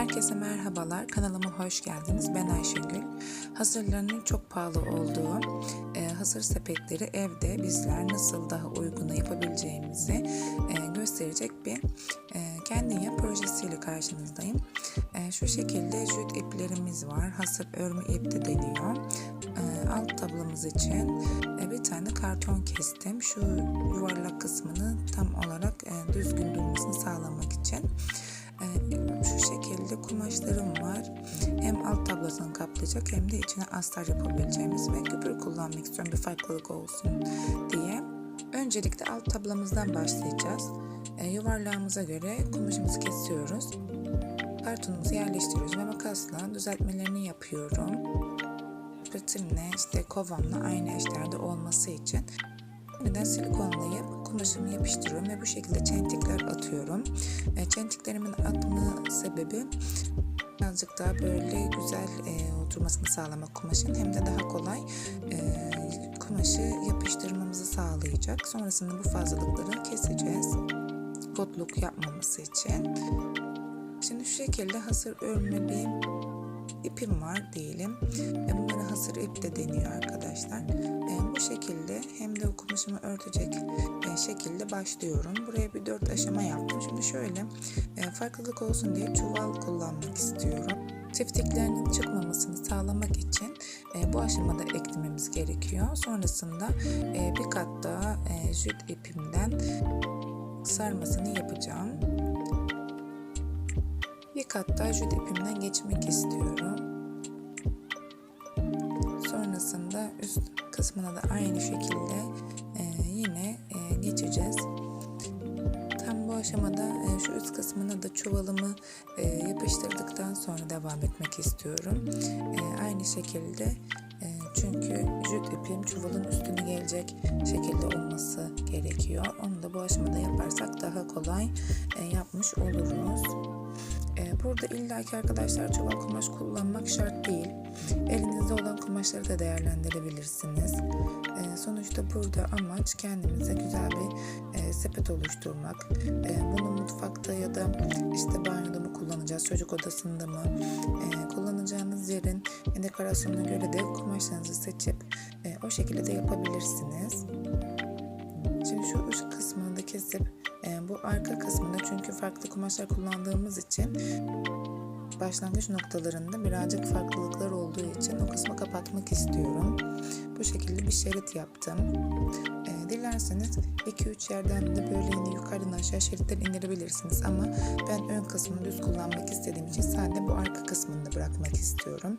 Herkese merhabalar, kanalıma hoş geldiniz. Ben Ayşegül. Hazırlarının çok pahalı olduğu e, hazır sepetleri evde bizler nasıl daha uyguna yapabileceğimizi e, gösterecek bir e, kendin yap projesiyle karşınızdayım. E, şu şekilde jüt iplerimiz var. Hazır örme ip de deniyor. E, alt tablamız için e, bir tane karton kestim. Şu yuvarlak kısmını tam olarak e, düzgün durmasını sağlamak için. Ee, Tablasını kaplayacak hem de içine astar yapabileceğimiz ve küpür kullanmak istiyorum bir farklılık olsun diye. Öncelikle alt tablamızdan başlayacağız. Ee, yuvarlağımıza göre kumaşımızı kesiyoruz. Kartonumuzu yerleştiriyoruz ve makasla düzeltmelerini yapıyorum. Pratimle işte kovamla aynı eşlerde olması için Yeniden silikonlayıp kumaşımı yapıştırıyorum ve bu şekilde çentikler atıyorum. E, çentiklerimin atma sebebi birazcık daha böyle güzel e, oturmasını sağlamak kumaşın hem de daha kolay e, kumaşı yapıştırmamızı sağlayacak. Sonrasında bu fazlalıkları keseceğiz. Kotluk yapmaması için. Şimdi şu şekilde hazır örme bir ipim var diyelim. E, bunlara hazır ip de deniyor arkadaşlar. E, bu şekilde hem de o kumaşımı örtecek e, şekilde başlıyorum. Buraya bir dört aşama yaptım. Şimdi şöyle e, farklılık olsun diye çuval kullanmak istiyorum. Tiftiklerinin çıkmamasını sağlamak için e, bu aşamada eklememiz gerekiyor. Sonrasında e, bir kat daha e, jüt ipimden sarmasını yapacağım. Bir kat daha jüt ipimden geçmek istiyorum. Sonrasında üst kısmına da aynı şekilde e, yine e, geçeceğiz. Tam bu aşamada e, şu üst kısmına da çuvalımı e, yapıştırdıktan sonra devam etmek istiyorum. E, aynı şekilde e, çünkü jüt ipim çuvalın üstüne gelecek şekilde olması gerekiyor. Onu da bu aşamada yaparsak daha kolay e, yapmış oluruz. E, burada illaki arkadaşlar çuval kumaş kullanmak şart değil. Elinizde olan kumaşları da değerlendirebilirsiniz. E, sonuçta burada amaç kendimize güzel bir e, sepet oluşturmak. E, bunu mutfakta ya da işte banyoda mı kullanacağız, çocuk odasında mı? Kullanacağınız yerin dekorasyonuna göre de kumaşlarınızı seçip e, o şekilde de yapabilirsiniz. Şimdi şu da kesip e, bu arka kısmında çünkü farklı kumaşlar kullandığımız için başlangıç noktalarında birazcık farklılıklar olduğu için o kısmı kapatmak istiyorum. Bu şekilde bir şerit yaptım. E, dilerseniz 2-3 yerden de böyle yine yukarıdan aşağı şeritler indirebilirsiniz ama ben ön kısmını düz kullanmak istediğim için sadece bu arka kısmını da bırakmak istiyorum.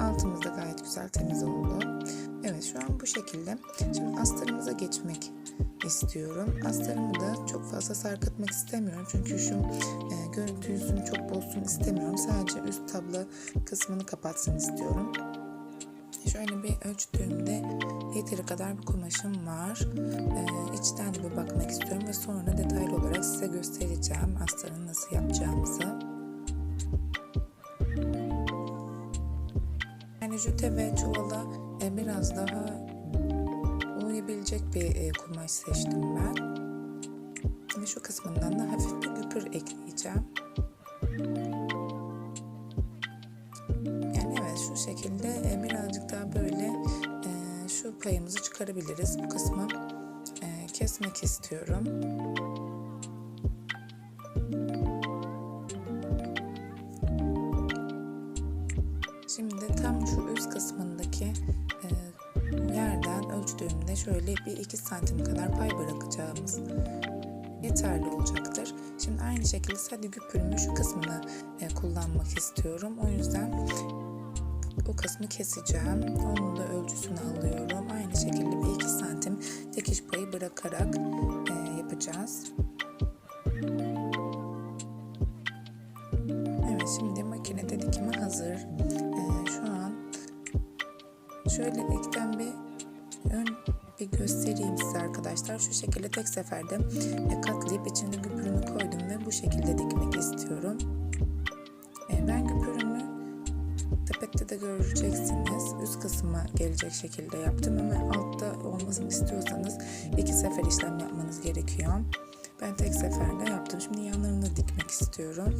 Altımız da gayet güzel temiz oldu. Evet şu an bu şekilde. Şimdi astarımıza geçmek istiyorum. Astarımı da çok fazla sarkıtmak istemiyorum. Çünkü şu e, görüntü yüzünü çok bozsun istemiyorum. Sadece üst tabla kısmını kapatsın istiyorum. Şöyle bir ölçtüğümde yeteri kadar bir kumaşım var. Ee, içten de bir bakmak istiyorum ve sonra detaylı olarak size göstereceğim astarını nasıl yapacağımızı. Yani jüte ve çuvala e, biraz daha uyabilecek bir e, kumaş seçtim ben. Ve şu kısmından da hafif bir güpür ekleyeceğim. Şu şekilde e, birazcık daha böyle e, şu payımızı çıkarabiliriz. Bu kısmı e, kesmek istiyorum. Şimdi tam şu üst kısmındaki yerden ölçtüğümde şöyle bir 2 santim kadar pay bırakacağımız yeterli olacaktır. Şimdi aynı şekilde sadece güpürümün şu kısmını kullanmak istiyorum. O yüzden o kısmı keseceğim. Onun da ölçüsünü alıyorum. Aynı şekilde bir 2 santim dikiş payı bırakarak e, yapacağız. Evet şimdi makinede dikime hazır. E, şu an şöyle ilkten bir ön bir göstereyim size arkadaşlar. Şu şekilde tek seferde e, katlayıp içinde güpürünü koydum ve bu şekilde dikmek istiyorum. E, ben tarifte de göreceksiniz. Üst kısma gelecek şekilde yaptım ama altta olmasını istiyorsanız iki sefer işlem yapmanız gerekiyor. Ben tek seferde yaptım. Şimdi yanlarını dikmek istiyorum.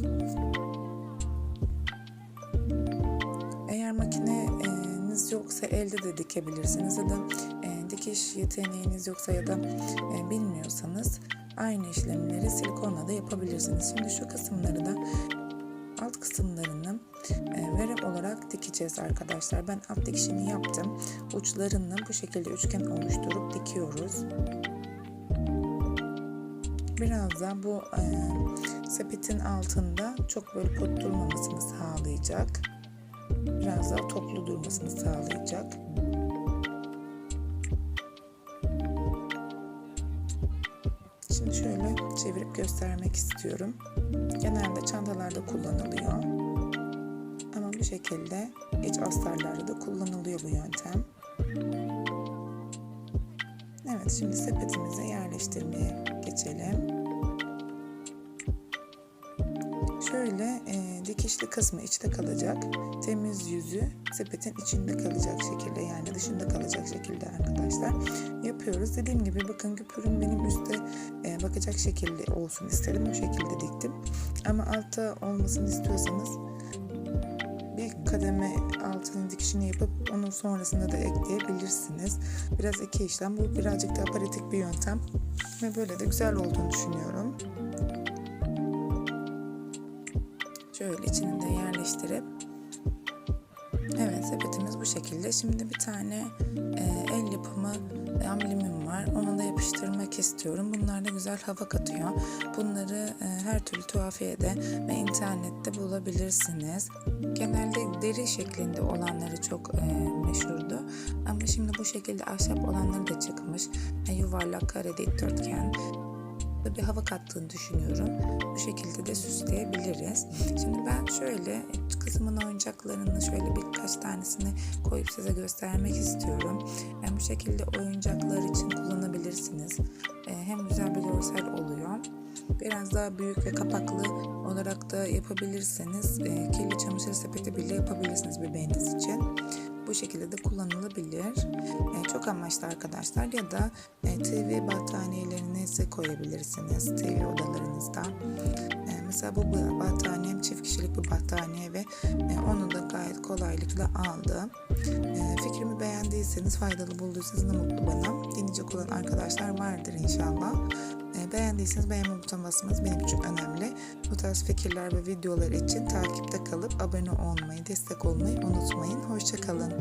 Eğer makineniz yoksa elde de dikebilirsiniz ya da e, dikiş yeteneğiniz yoksa ya da e, bilmiyorsanız aynı işlemleri silikonla da yapabilirsiniz. Şimdi şu kısımları da alt kısımlarını e, verem olarak dikeceğiz arkadaşlar. Ben alt dikişini yaptım. Uçlarını bu şekilde üçgen oluşturup dikiyoruz. Biraz da bu e, sepetin altında çok böyle pot durmamasını sağlayacak. Biraz daha toplu durmasını sağlayacak. Şimdi şöyle çevirip göstermek istiyorum. Genelde çantalarda kullanılıyor. Ama bu şekilde iç astarlarda da kullanılıyor bu yöntem. Evet şimdi sepetimize yerleştirmeye geçelim. Dikişli kısmı içte kalacak. Temiz yüzü sepetin içinde kalacak şekilde yani dışında kalacak şekilde arkadaşlar yapıyoruz. Dediğim gibi bakın küpürüm benim üstte e, bakacak şekilde olsun istedim. O şekilde diktim. Ama altta olmasını istiyorsanız bir kademe altının dikişini yapıp onun sonrasında da ekleyebilirsiniz. Biraz iki işlem. Bu birazcık daha pratik bir yöntem. Ve böyle de güzel olduğunu düşünüyorum. Şöyle içini de yerleştirip Evet sepetimiz bu şekilde. Şimdi bir tane e, el yapımı amblemim var. Onu da yapıştırmak istiyorum. Bunlar da güzel hava katıyor. Bunları e, her türlü tuhafiyede ve internette bulabilirsiniz. Genelde deri şeklinde olanları çok e, meşhurdu. Ama şimdi bu şekilde ahşap olanları da çıkmış. E, yuvarlak, kare, dikdörtgen da bir hava kattığını düşünüyorum. Bu şekilde de süsleyebiliriz. Şimdi ben şöyle kızımın oyuncaklarını şöyle birkaç tanesini koyup size göstermek istiyorum. Yani bu şekilde oyuncaklar için kullanabilirsiniz. Ee, hem güzel bir görsel oluyor. Biraz daha büyük ve kapaklı olarak da yapabilirseniz e, kirli çamaşır sepeti bile yapabilirsiniz bebeğiniz için bu şekilde de kullanılabilir. E, çok amaçlı arkadaşlar ya da e, TV battaniyelerinizi koyabilirsiniz TV odalarınızda. E, mesela bu battaniyem çift kişilik bir battaniye ve e, onu da gayet kolaylıkla aldım. E, fikrimi beğendiyseniz, faydalı bulduysanız ne mutlu bana. Dinleyecek olan arkadaşlar vardır inşallah. E, beğendiyseniz beğenme butonuna benim için önemli. Bu tarz fikirler ve videolar için takipte kalıp abone olmayı, destek olmayı unutmayın. Hoşçakalın.